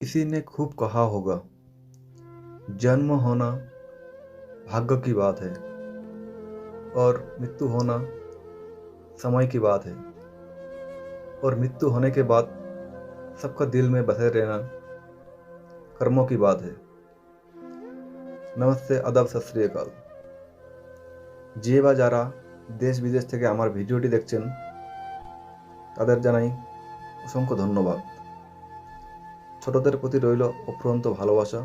किसी ने खूब कहा होगा जन्म होना भाग्य की बात है और मृत्यु होना समय की बात है और मृत्यु होने के बाद सबका दिल में बसे रहना कर्मों की बात है নমস্তে আদাব সত শ্রী আকাল যে বা যারা দেশ বিদেশ থেকে আমার ভিডিওটি দেখছেন তাদের জানাই অসংখ্য ধন্যবাদ ছোটদের প্রতি রইল অফুরন্ত ভালোবাসা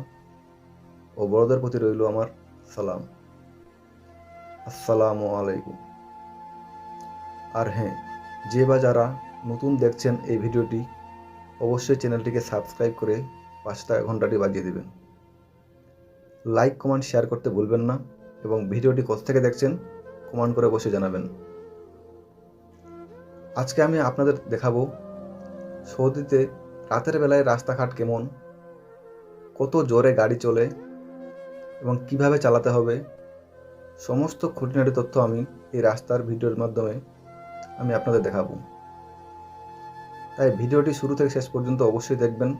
ও বড়দের প্রতি রইল আমার সালাম। আসসালামু আলাইকুম। আর হ্যাঁ যে বা যারা নতুন দেখছেন এই ভিডিওটি, অবশ্যই চ্যানেলটিকে সাবস্ক্রাইব করে পাঁচ টাকা ঘন্টাটি বাজিয়ে দেবেন। লাইক, কমেন্ট, শেয়ার করতে ভুলবেন না এবং ভিডিওটি কোথা থেকে দেখছেন কমেন্ট করে বসে জানাবেন। আজকে আমি আপনাদের দেখাবো সৌদিতে রাতের বেলায় রাস্তাঘাট কেমন? কত জোরে গাড়ি চলে? এবং কীভাবে চালাতে হবে? সমস্ত খুঁটিনাটি তথ্য আমি এই রাস্তার ভিডিওর মাধ্যমে আমি আপনাদের দেখাবো। তাই ভিডিওটি শুরু থেকে শেষ পর্যন্ত অবশ্যই দেখবেন।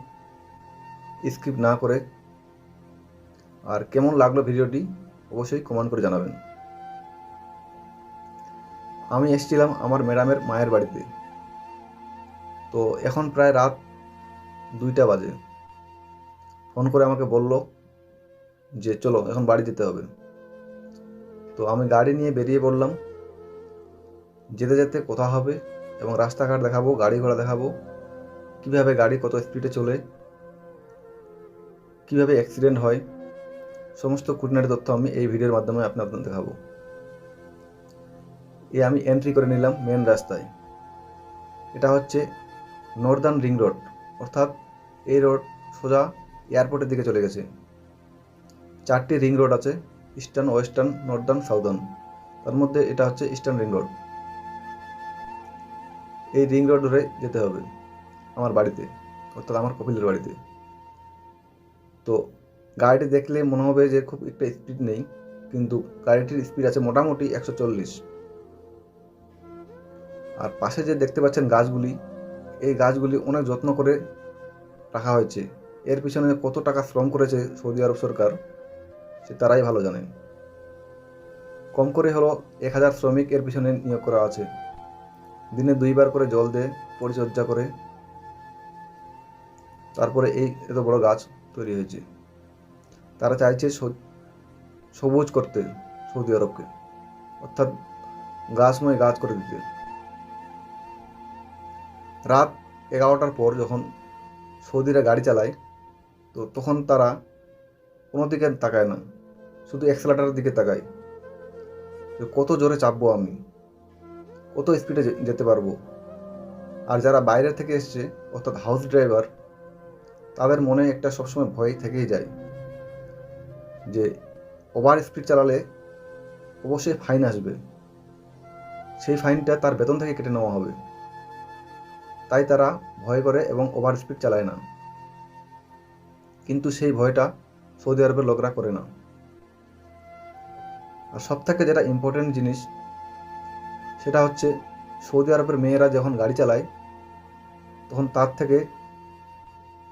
স্কিপ না করে। আর কেমন লাগল ভিডিওটি অবশ্যই কমেন্ট করে জানাবেন। আমি এসেছিলাম আমার ম্যাডামের মায়ের বাড়িতে। তো এখন প্রায় রাত দুইটা বাজে। ফোন করে আমাকে বলল যে, চলো, এখন বাড়ি যেতে হবে। তো আমি গাড়ি নিয়ে বেরিয়ে পড়লাম। যেতে যেতে কোথা হবে এবং রাস্তাঘাট দেখাবো, গাড়ি ঘোড়া দেখাবো, কীভাবে গাড়ি কত স্পিডে চলে, কীভাবে অ্যাক্সিডেন্ট হয়, সমস্ত খুঁটিনাটি তথ্য আমি এই ভিডিওর মাধ্যমে আপনি আপনাদের দেখাবো। এ আমি এন্ট্রি করে নিলাম মেন রাস্তায়। এটা হচ্ছে নর্দার্ন রিং রোড অর্থাৎ এই রোড সোজা এয়ারপোর্টের দিকে চলে গেছে। চারটি রিং রোড আছে, ইস্টার্ন, ওয়েস্টার্ন, নর্দার্ন, সাউদার্ন। তার মধ্যে এটা হচ্ছে ইস্টার্ন রিং রোড। এই রিং রোড ধরে যেতে হবে আমার বাড়িতে, অর্থাৎ আমার কপিলের বাড়িতে। তো গাড়িটি দেখলে মনে হবে যে খুব একটা স্পিড নেই, কিন্তু গাড়িটির স্পিড আছে মোটামুটি একশো চল্লিশ। আর পাশে যে দেখতে পাচ্ছেন গাছগুলি এই গাছগুলি অনেক যত্ন করে রাখা হয়েছে। এর পিছনে কত টাকা শ্রম করেছে সৌদি আরব সরকার, সে তারাই ভালো জানেন কম করে হলো এক হাজার শ্রমিক এর পিছনে নিয়োগ করা আছে। দিনে দুইবার করে জল দেয়, পরিচর্যা করে। তারপরে এই এত বড় গাছ তৈরি হয়েছে। তারা চাইছে সবুজ করতে সৌদি আরবকে। অর্থাৎ গাছময় গাছ করে দিতে। রাত এগারোটার পর যখন সৌদিরা গাড়ি চালায়, তো তখন তারা কোনো দিকে তাকায় না, শুধু এক্সেলাটারের দিকে তাকায়। যে কত জোরে চাপবো আমি, কত স্পিডে যেতে পারব। আর যারা বাইরে থেকে এসছে, অর্থাৎ হাউস ড্রাইভার তাদের মনে একটা সবসময় ভয় থেকেই যায় যে ওভার স্পিড চালালে অবশ্যই ফাইন আসবে। সেই ফাইনটা তার বেতন থেকে কেটে নেওয়া হবে। তাই তারা ভয় করে এবং ওভার স্পিড চালায় না। কিন্তু সেই ভয়টা সৌদি আরবের লোকরা করে না। আর সব থেকে যেটা ইম্পর্টেন্ট জিনিস, সেটা হচ্ছে সৌদি আরবের মেয়েরা যখন গাড়ি চালায়, তখন তার থেকে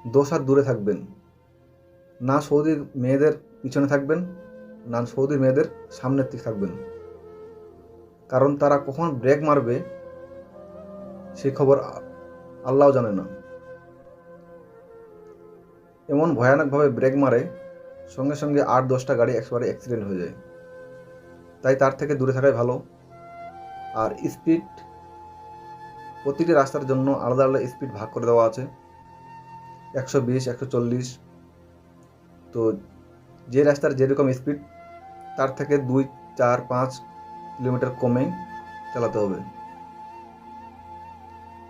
দোষ হাত দূরে থাকবেন। না সৌদির মেয়েদের পিছনে থাকবেন, না সৌদির মেয়েদের সামনের দিকে থাকবেন। কারণ তারা কখন ব্রেক মারবে সেই খবর আল্লাহ জানে না। এমন ভয়ানকভাবে ব্রেক মারে, সঙ্গে সঙ্গে আট, দশটা গাড়ি একবারে অ্যাক্সিডেন্ট হয়ে যায়। তাই তার থেকে দূরে থাকাই ভালো। আর স্পিড প্রতিটি রাস্তার জন্য আলাদা আলাদা স্পিড ভাগ করে দেওয়া আছে। একশো বিশ, একশো চল্লিশ। তো যে রাস্তার যেরকম স্পিড তার থেকে দুই, চার, পাঁচ কিলোমিটার কমে চালাতে হবে।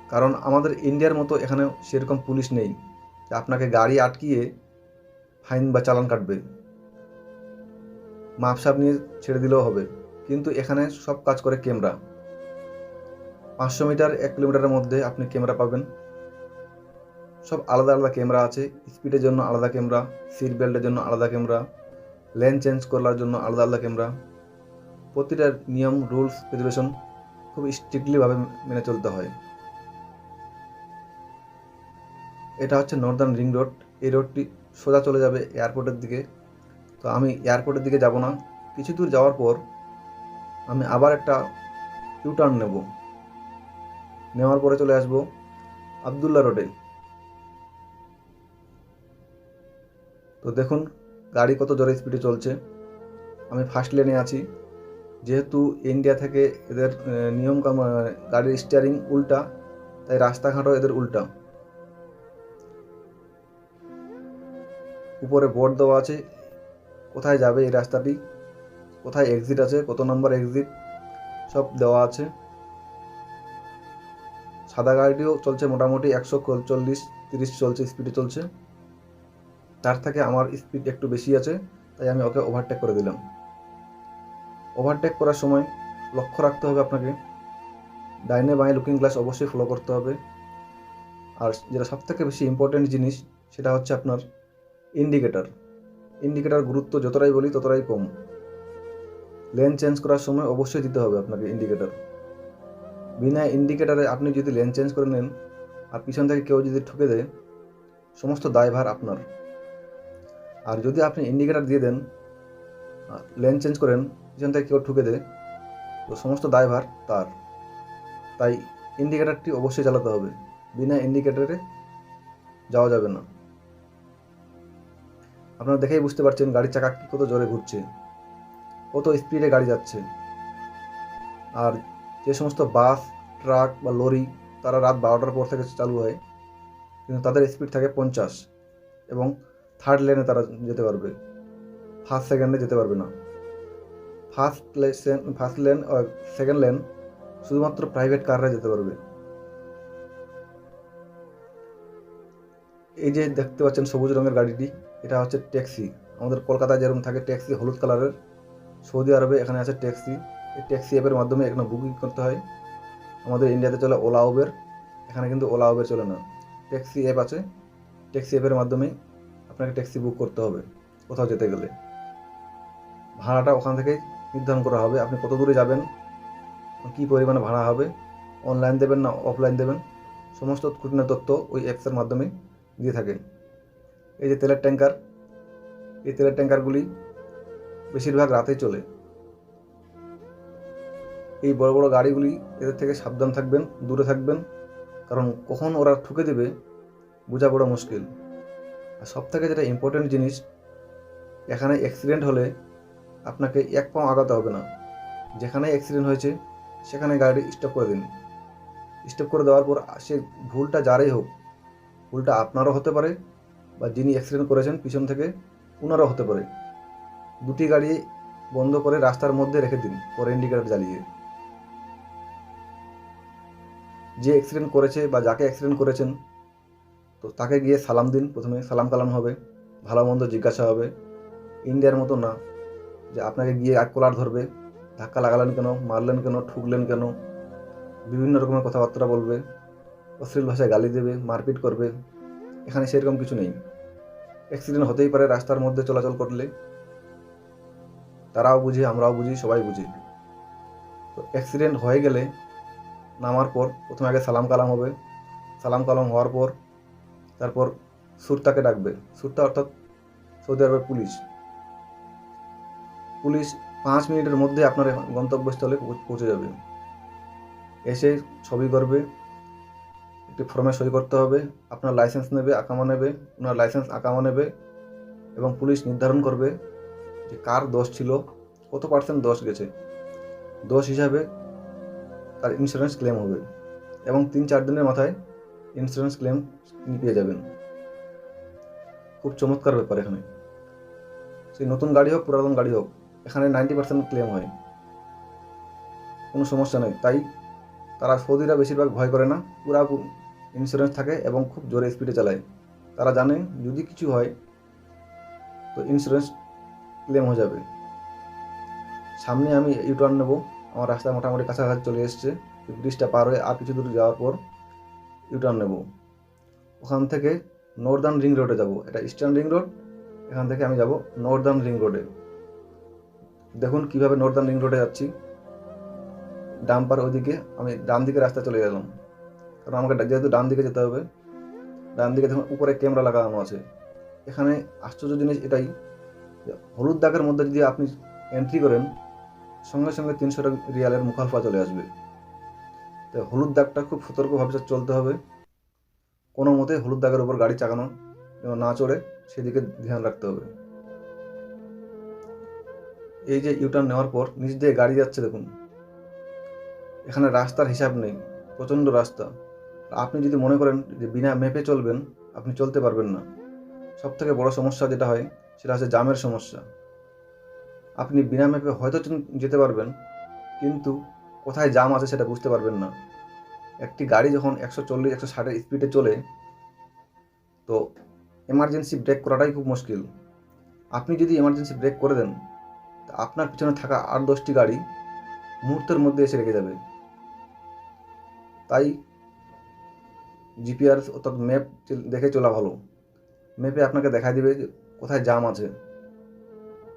কারণ আমাদের ইন্ডিয়ার মতো এখানে সেরকম পুলিশ নেই। আপনাকে গাড়ি আটকিয়ে ফাইন বা চালান কাটবে। মাপসাপ নিয়ে ছেড়ে দিলেও হবে। কিন্তু এখানে সব কাজ করে ক্যামেরা। পাঁচশো মিটার এক কিলোমিটারের মধ্যে আপনি ক্যামেরা পাবেন। সব আলাদা আলাদা ক্যামেরা আছে। স্পিডের জন্য আলাদা ক্যামেরা, সিট বেল্টের জন্য আলাদা ক্যামেরা লেন চেঞ্জ করার জন্য আলাদা আলাদা ক্যামেরা। প্রতিটা নিয়ম, রুলস রেগুলেশন খুব স্ট্রিক্টলিভাবে মেনে চলতে হয়। এটা হচ্ছে নর্দার্ন রিং রোড এই রোডটি সোজা চলে যাবে এয়ারপোর্টের দিকে। তো আমি এয়ারপোর্টের দিকে যাব না। কিছু দূর যাওয়ার পর আমি আবার একটা ইউটার্ন নেব। নেওয়ার পরে চলে আসব আবদুল্লা রোডে তো দেখুন, গাড়ি কত জোরে স্পিডে চলছে। আমি ফার্স্ট লেনে আছি। যেহেতু ইন্ডিয়া থেকে এদের নিয়ম গাড়ির স্টিয়ারিং উল্টা, তাই রাস্তাঘাটও এদের উল্টা। উপরে বোর্ড দেওয়া আছে। কোথায় যাবে এই রাস্তাটি? কোথায় এক্সিট আছে? কত নম্বর এক্সিট সব দেওয়া আছে। সাদা গাড়িটিও চলছে মোটামুটি একশো চল্লিশ, তিরিশ চলছে স্পিডে চলছে। তার থেকে আমার স্পিড একটু বেশি আছে, তাই আমি ওকে ওভারটেক করে দিলাম। ওভারটেক করার সময় লক্ষ্য রাখতে হবে আপনাকে। ডাইনে বাঁয়ে লুকিং গ্লাস অবশ্যই ফলো করতে হবে। আর যেটা সবথেকে বেশি ইম্পর্টেন্ট জিনিস, সেটা হচ্ছে আপনার ইন্ডিকেটর ইন্ডিকেটার গুরুত্ব যতটাই বলি ততটাই কম। লেন চেঞ্জ করার সময় অবশ্যই দিতে হবে আপনাকে ইন্ডিকেটার বিনা ইন্ডিকেটারে আপনি যদি লেন চেঞ্জ করে নেন আর পিছন থেকে কেউ যদি ঠুকে দেয়, সমস্ত দায়ভার আপনার। আর যদি আপনি ইন্ডিকেটার দিয়ে দেন লেন চেঞ্জ করেন, পিছন থেকে কেউ ঠুকে দেয়, তো সমস্ত দায়ভার তার। তাই ইন্ডিকেটারটি অবশ্যই চালাতে হবে। বিনা ইন্ডিকেটারে যাওয়া যাবে না। আপনারা দেখেই বুঝতে পারছেন গাড়ির চাকা কত জোরে ঘুরছে, কত স্পিডে গাড়ি যাচ্ছে। আর যে সমস্ত বাস, ট্রাক বা লরি, তারা রাত বারোটার পর থেকে চালু হয়, কিন্তু তাদের স্পিড থাকে পঞ্চাশ এবং থার্ড লেনে তারা যেতে পারবে। ফার্স্ট সেকেন্ডে যেতে পারবে না। First lane first lane second lane শুধুমাত্র প্রাইভেট কাররা যেতে পারবে। এই যে দেখতে পাচ্ছেন সবুজ রঙের গাড়িটি এটা হচ্ছে ট্যাক্সি। আমাদের কলকাতায় যেরকম থাকে ট্যাক্সি, হলুদ কালারের। সৌদি আরবে এখানে আছে ট্যাক্সি। এই ট্যাক্সি অ্যাপের মাধ্যমে এখানে বুকিং করতে হয়। আমাদের ইন্ডিয়াতে চলে ওলা উবের। এখানে কিন্তু ওলা উবের চলে না। ট্যাক্সি অ্যাপ আছে। ট্যাক্সি অ্যাপের মাধ্যমে আপনাকে ট্যাক্সি বুক করতে হবে কোথাও যেতে গেলে। ভাড়াটা ওখান থেকেই নির্ধারণ করা হবে। আপনি কত দূরে যাবেন, কী পরিমাণে ভাড়া হবে অনলাইন দেবেন না অফলাইন দেবেন, সমস্ত খুঁটিনাটি তথ্য ওই অ্যাপসের মাধ্যমে দিয়ে থাকে এই যে তেলের ট্যাঙ্কার এই তেলের ট্যাঙ্কারগুলি বেশিরভাগ রাতেই চলে। এই বড় বড় গাড়িগুলি এদের থেকে সাবধান থাকবেন, দূরে থাকবেন, কারণ কখন ওরা ঠুকে দেবে বোঝা বড় মুশকিল। আর সব থেকে যেটা ইম্পর্টেন্ট জিনিস, এখানে অ্যাক্সিডেন্ট হলে আপনাকে এক পাও আগাতে হবে না। যেখানে অ্যাক্সিডেন্ট হয়েছে, সেখানে গাড়ি স্টপ করে দিন। স্টপ করে দেওয়ার পর সে ভুলটা যারই হোক, ভুলটা আপনারও হতে পারে বা যিনি অ্যাক্সিডেন্ট করেছেন পিছন থেকে ওনারও হতে পারে। দুটি গাড়ি বন্ধ করে রাস্তার মধ্যে রেখে দিন, পরে ইন্ডিকেটার জ্বালিয়ে। যে অ্যাক্সিডেন্ট করেছে বা যাকে অ্যাক্সিডেন্ট করেছেন, তো তাকে গিয়ে সালাম দিন, প্রথমে সালাম কালাম হবে, ভালো মন্দ জিজ্ঞাসা হবে। ইন্ডিয়ার মতো না, যে আপনাকে গিয়ে এক কোলার ধরবে, ধাক্কা লাগালেন কেন, মারলেন কেন, ঠুকলেন কেন, বিভিন্ন রকমের কথাবার্তা বলবে, অশ্লীল ভাষায় গালি দেবে, মারপিট করবে, এখানে সেরকম কিছু নেই। অ্যাক্সিডেন্ট হতেই পারে, রাস্তার মধ্যে চলাচল করলে। তারাও বুঝে, আমরাও বুঝি, সবাই বুঝি। তো অ্যাক্সিডেন্ট হয়ে গেলে নামার পর প্রথমে আগে সালাম কালাম হবে। সালাম কালাম হওয়ার পর তারপর সুরতাকে ডাকবে। সুরতা অর্থাৎ সৌদি আরবের পুলিশ। পুলিশ পাঁচ মিনিটের মধ্যে আপনার গন্তব্যস্থলে পৌঁছে যাবে। এসে ছবি করবে একটি ফর্মে সই করতে হবে, আপনার লাইসেন্স নেবে, আকামা নেবে, ওনার লাইসেন্স আকামা নেবে এবং পুলিশ নির্ধারণ করবে যে কার দোষ ছিল, কত পার্সেন্ট দোষ গেছে। দোষ হিসাবে তার ইন্স্যুরেন্স ক্লেম হবে এবং তিন চার দিনের মাথায় ইন্স্যুরেন্স ক্লেম তিনি পেয়ে যাবেন। খুব চমৎকার ব্যাপার এখানে। সেই নতুন গাড়ি হোক, পুরাতন গাড়ি হোক, এখানে নাইনটি পার্সেন্ট ক্লেম হয়। কোনো সমস্যা নেই। তাই তারা সৌদিরা বেশিরভাগ ভয় করে না। পুরা ইন্স্যুরেন্স থাকে এবং খুব জোরে স্পিডে চালায়। তারা জানে যদি কিছু হয়, তো ইন্স্যুরেন্স ক্লেম হয়ে যাবে। সামনে আমি ইউটার্ন নেব। আমার রাস্তা মোটামুটি কাছাকাছি চলে এসছে। ব্রিজটা পার হয়ে আর কিছু দূর যাওয়ার পর ইউটার্ন নেব। ওখান থেকে নর্দার্ন রিং রোডে যাব। এটা ইস্টার্ন রিং রোড এখান থেকে আমি যাব নর্দার্ন রিং রোডে দেখুন কীভাবে নর্দার্ন রিং রোডে যাচ্ছি। ডাম্পার ওদিকে আমি ডান দিকে রাস্তা চলে গেলাম। কারণ আমাকে যেহেতু ডান দিকে যেতে হবে, ডান দিকে দেখুন উপরে ক্যামেরা লাগানো আছে। এখানে আশ্চর্য জিনিস এটাই হলুদ দাগের মধ্যে যদি আপনি এন্ট্রি করেন, সঙ্গে সঙ্গে তিনশো টাকা রিয়ালের মুখালফা চলে আসবে। তো হলুদ দাগটা খুব সতর্কভাবে চলতে হবে। কোনো মতে হলুদ দাগের উপর গাড়ি চাকানো যেন না চড়ে, সেদিকে ধ্যান রাখতে হবে। এই যে ইউটার্ন নেওয়ার পর নিচ দিয়ে গাড়ি যাচ্ছে দেখুন। এখানে রাস্তার হিসাব নেই, প্রচণ্ড রাস্তা। আপনি যদি মনে করেন যে বিনা ম্যাপে চলবেন, আপনি চলতে পারবেন না। সব থেকে বড় সমস্যা যেটা হয়, সেটা হচ্ছে জামের সমস্যা। আপনি বিনা ম্যাপে হয়তো যেতে পারবেন, কিন্তু কোথায় জাম আছে সেটা বুঝতে পারবেন না। একটি গাড়ি যখন একশো চল্লিশ, একশো ষাটের স্পিডে চলে, তো এমার্জেন্সি ব্রেক করাটাই খুব মুশকিল। আপনি যদি এমার্জেন্সি ব্রেক করে দেন, তা আপনার পিছনে থাকা আট দশটি গাড়ি মুহূর্তের মধ্যে এসে রেখে যাবে। তাই জিপিআর অর্থাৎ ম্যাপ দেখে চলা ভালো। ম্যাপে আপনাকে দেখা দিবে যে কোথায় জাম আছে।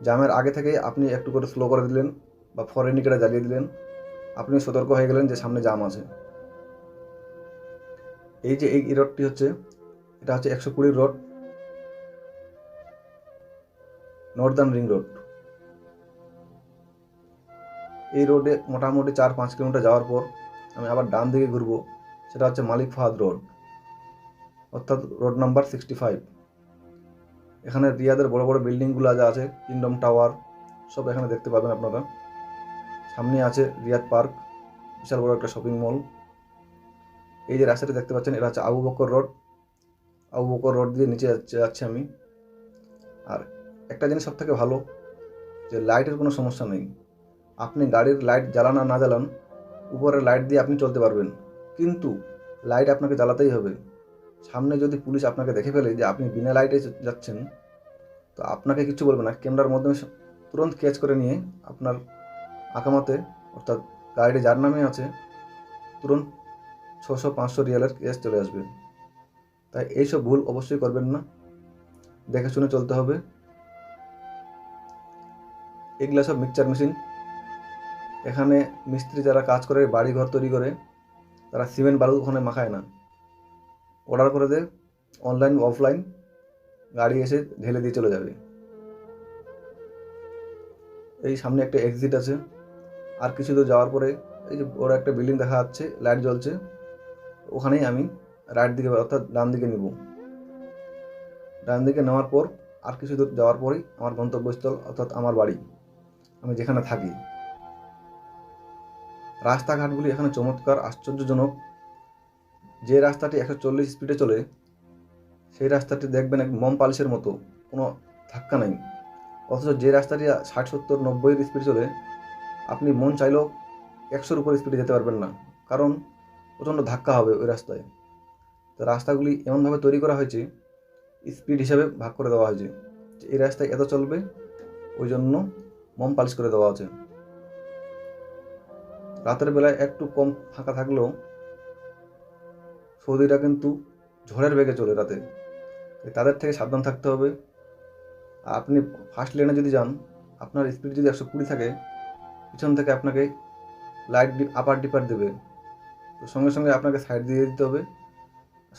জামের আগে থেকে আপনি একটু করে স্লো করে দিলেন বা ফরেনিকেটা জ্বালিয়ে দিলেন। আপনি সতর্ক হয়ে গেলেন যে সামনে জাম আছে। এই যে এই রোডটি হচ্ছে, এটা হচ্ছে একশো কুড়ি রোড। নর্দার্ন রিং রোড এই রোডে মোটামুটি চার পাঁচ কিলোমিটার যাওয়ার পর আমি আবার ডান দিকে ঘুরবো। সেটা হচ্ছে মালিক ফাহাদ রোড, অর্থাৎ রোড নাম্বার সিক্সটি ফাইভ এখানে রিয়াদের বড় বড় বিল্ডিংগুলো যা আছে কিংডম টাওয়ার সব এখানে দেখতে পাবেন আপনারা। সামনে আছে রিয়াদ পার্ক, বিশাল বড় একটা শপিং মল এই যে রাস্তাটি দেখতে পাচ্ছেন, এটা হচ্ছে Abu Bakr road. Abu Bakr road দিয়ে নিচে যাচ্ছি আমি। আর একটা জিনিস সবথেকে ভালো, যে লাইটের কোনো সমস্যা নেই। আপনি গাড়ির লাইট জ্বালান আর না জ্বালান, উপরের লাইট দিয়ে আপনি চলতে পারবেন। কিন্তু লাইট আপনাকে জ্বালাতেই হবে। সামনে যদি পুলিশ আপনাকে দেখে ফেলে যে আপনি বিনা লাইটে যাচ্ছেন, তো আপনাকে কিছু বলবে না। ক্যামেরার মাধ্যমে তুরন্ত ক্যাচ করে নিয়ে আপনার আকামাতে, অর্থাৎ গাড়িটি যার নামে আছে, তুরন্ত ছশো পাঁচশো রিয়ালের কেস চলে আসবে। তাই এইসব ভুল অবশ্যই করবেন না। দেখে শুনে চলতে হবে। এগুলা সব মিক্সচার মেশিন এখানে মিস্ত্রি যারা কাজ করে বাড়ি ঘর তৈরি করে তারা সিমেন্ট বালু ওখানে মাখায় না। অর্ডার করে দেয় অনলাইন অফলাইন গাড়ি এসে ঢেলে দিয়ে চলে যাবে। এই সামনে একটা এক্সিট আছে। আর কিছু দূর যাওয়ার পরে এই যে বড় একটা বিল্ডিং দেখা যাচ্ছে লাইট জ্বলছে। ওখানেই আমি রাইট দিকে, অর্থাৎ ডান দিকে নিব। ডান দিকে নেওয়ার পর আর কিছু দূর যাওয়ার পরেই আমার গন্তব্যস্থল, অর্থাৎ আমার বাড়ি। আমি যেখানে থাকি। রাস্তাঘাটগুলি এখানে চমৎকার, আশ্চর্যজনক। যে রাস্তাটি একশো চল্লিশ স্পিডে চলে, সেই রাস্তাটি দেখবেন এক মম পালিশের মতো, কোনো ধাক্কা নাই। অথচ যে রাস্তাটি ষাট, সত্তর নব্বইয়ের স্পিড চলে, আপনি মন চাইলেও একশোর উপর স্পিডে যেতে পারবেন না, কারণ প্রচণ্ড ধাক্কা হবে ওই রাস্তায়। তো রাস্তাগুলি এমনভাবে তৈরি করা হয়েছে স্পিড হিসাবে ভাগ করে দেওয়া হয়েছে, যে এই রাস্তায় এত চলবে, ওই জন্য মম পালিশ করে দেওয়া আছে রাতের বেলায় একটু কম ফাঁকা থাকলেও সৌদিরা কিন্তু ঝড়ের বেগে চলে রাতে। তাদের থেকে সাবধান থাকতে হবে। আপনি ফার্স্ট লেনে যদি যান, আপনার স্পিড যদি একশো কুড়ি থাকে, পিছন থেকে আপনাকে লাইট আপার ডিপার দেবে। তো সঙ্গে সঙ্গে আপনাকে সাইড দিয়ে দিতে হবে।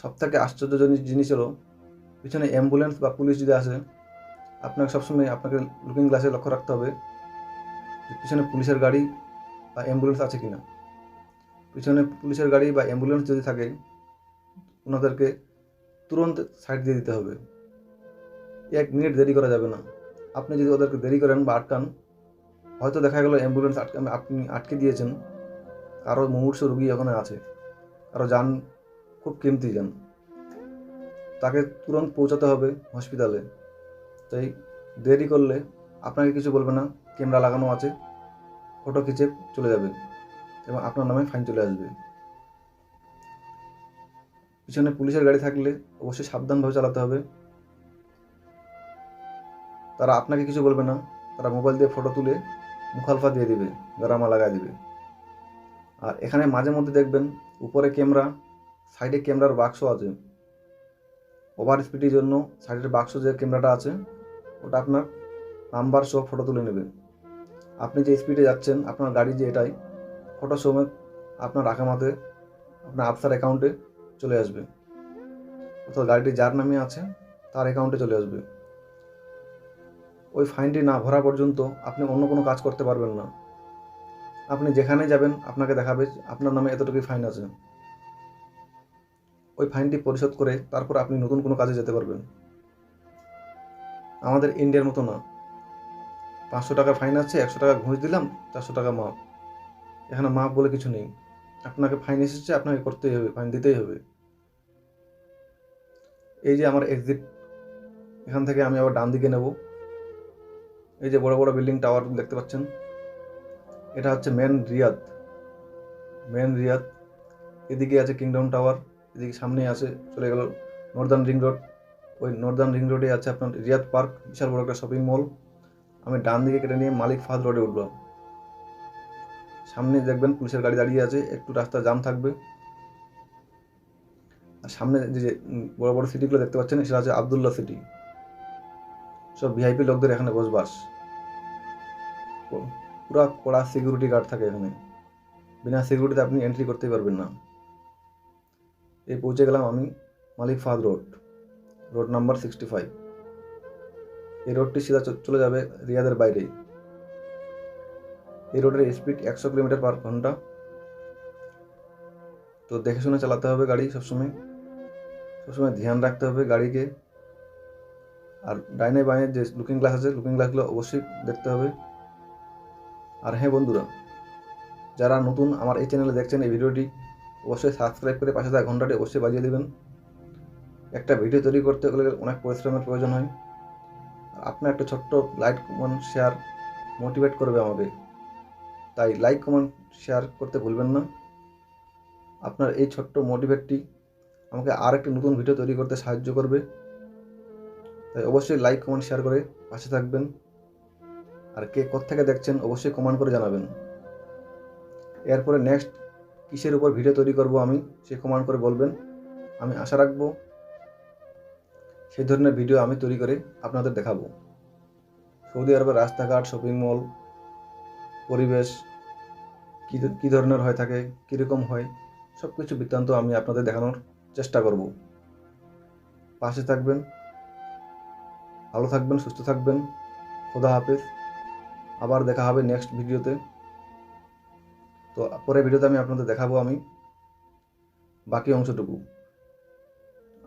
সব থেকে আশ্চর্যজনক জিনিস হলো, পিছনে অ্যাম্বুলেন্স বা পুলিশ যদি আসে, আপনাকে সবসময় আপনাকে লুকিং গ্লাসে লক্ষ্য রাখতে হবে পিছনে পুলিশের গাড়ি বা অ্যাম্বুলেন্স আছে কি না পিছনে পুলিশের গাড়ি বা অ্যাম্বুলেন্স যদি থাকে, ওনাদেরকে তুরন্ত সাইড দিয়ে দিতে হবে। এক মিনিট দেরি করা যাবে না। আপনি যদি ওদেরকে দেরি করেন বা আটকান, হয়তো দেখা গেল অ্যাম্বুলেন্স আটকে, আপনি আটকে দিয়েছেন। কারও মুমূর্ষ রুগী ওখানে আছে। কারও যান খুব কিমতি যান। তাকে তুরন্ত পৌঁছাতে হবে হসপিটালে তাই দেরি করলে আপনাকে কিছু বলবে না। ক্যামেরা লাগানো আছে। ফটো খিচে চলে যাবে এবং আপনার নামে ফাইন চলে আসবে। পিছনে পুলিশের গাড়ি থাকলে অবশ্যই সাবধানভাবে চালাতে হবে। তারা আপনাকে কিছু বলবে না, তারা মোবাইল দিয়ে ফটো তুলে মুখালফা দিয়ে দেবে, গারামা লাগাই দেবে। আর এখানে মাঝে মধ্যে দেখবেন উপরে ক্যামেরা, সাইডে ক্যামেরার বাক্স আছে। ওভার স্পিডের জন্য সাইডের বাক্স যে ক্যামেরাটা আছে, ওটা আপনার নাম্বার সহ ফটো তুলে নেবে। আপনি যে স্পিডে যাচ্ছেন, আপনার গাড়ি যে এটাই ফটো সময় আপনার আকামাতে আপনার আফসার অ্যাকাউন্টে চলে আসবে। অর্থাৎ গাড়িটি যার নামে আছে, তার অ্যাকাউন্টে চলে আসবে। ওই ফাইনটি না ভরা পর্যন্ত আপনি অন্য কোনো কাজ করতে পারবেন না। আপনি যেখানে যাবেন, আপনাকে দেখাবে আপনার নামে এতটুকুই ফাইন আছে। ওই ফাইনটি পরিশোধ করে তারপর আপনি নতুন কোনো কাজে যেতে পারবেন। আমাদের ইন্ডিয়ার মতো না। পাঁচশো টাকা ফাইন আছে, একশো টাকা ঘুষ দিলাম, চারশো টাকা মাপ। এখানে মাপ বলে কিছু নেই। আপনাকে ফাইন এসেছে, আপনাকে করতেই হবে, ফাইন দিতেই হবে। এই যে আমার এক্সিট এখান থেকে আমি আবার ডান দিকে নেব। এই যে বড় বড় বিল্ডিং টাওয়ার দেখতে পাচ্ছেন, এটা হচ্ছে মেন রিয়াদ মেন রিয়াদ এদিকে আছে কিংডম টাওয়ার এদিকে সামনেই আছে, চলে গেল নর্দার্ন রিং রোড ওই নর্দার্ন রিং রোডে আছে আপনার রিয়াদ পার্ক বিশাল বড় একটা শপিং মল আমি ডান দিকে কেটে নিয়ে মালিক ফাদ রোডে উঠব সামনে দেখবেন পুলিশের গাড়ি দাঁড়িয়ে আছে, একটু রাস্তা জাম থাকবে। আর সামনে যে বড় বড় সিটিগুলো দেখতে পাচ্ছেন, সেটা আছে আবদুল্লাহ সিটি। সব ভিআইপি লোকদের এখানে বসবাস। পুরা কড়া সিকিউরিটি গার্ড থাকে এখানে। বিনা সিকিউরিটিতে আপনি এন্ট্রি করতেই পারবেন না। এই পৌঁছে গেলাম আমি Malik Fahd road. Road number sixty five এই রোডটি সিধা চলে যাবে রিয়াদের বাইরেই। এই রোডের স্পিড একশো কিলোমিটার পার ঘণ্টা। তো দেখে শুনে চালাতে হবে গাড়ি সবসময়। সবসময় ধ্যান রাখতে হবে গাড়িকে। আর ডাইনে বাঁয়ে যে লুকিং গ্লাস আছে লুকিং গ্লাসগুলো অবশ্যই দেখতে হবে। আর হ্যাঁ বন্ধুরা, যারা নতুন আমার এই চ্যানেলে দেখছেন এই ভিডিওটি, অবশ্যই সাবস্ক্রাইব করে পাশে থাকা ঘন্টাটি অবশ্যই বাজিয়ে দেবেন। একটা ভিডিও তৈরি করতে গেলে অনেক পরিশ্রমের প্রয়োজন হয়। আপনার একটা ছোট্ট লাইক কমেন্ট শেয়ার মোটিভেট করবে আমাকে। তাই লাইক কমেন্ট শেয়ার করতে ভুলবেন না। আপনার এই ছোট্ট মোটিভেটটি আমাকে আর একটি নতুন ভিডিও তৈরি করতে সাহায্য করবে। তাই অবশ্যই লাইক কমেন্ট শেয়ার করে পাশে থাকবেন। আর কে থেকে দেখছেন, অবশ্যই কমেন্ট করে জানাবেন। এরপরে নেক্সট কিসের উপর ভিডিও তৈরি করব আমি, সে কমেন্ট করে বলবেন। আমি আশা রাখব সেই ধরনের ভিডিও আমি তৈরি করে আপনাদের দেখাবো। সৌদি আরবের রাস্তাঘাট শপিং মল পরিবেশ, কী কী ধরনের হয়ে থাকে, কীরকম হয় সব কিছু বৃত্তান্ত আমি আপনাদের দেখানোর চেষ্টা করব। পাশে থাকবেন, ভালো থাকবেন, সুস্থ থাকবেন, খোদা হাফেজ। আবার দেখা হবে নেক্সট ভিডিওতে তো। পরের ভিডিওতে আমি আপনাদের দেখাবো আমি বাকি অংশটুকু।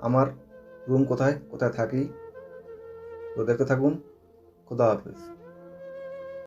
আমার রুম কোথায়? কোথায় থাকি? তো দেখতে থাকুন। খোদা হাফেজ।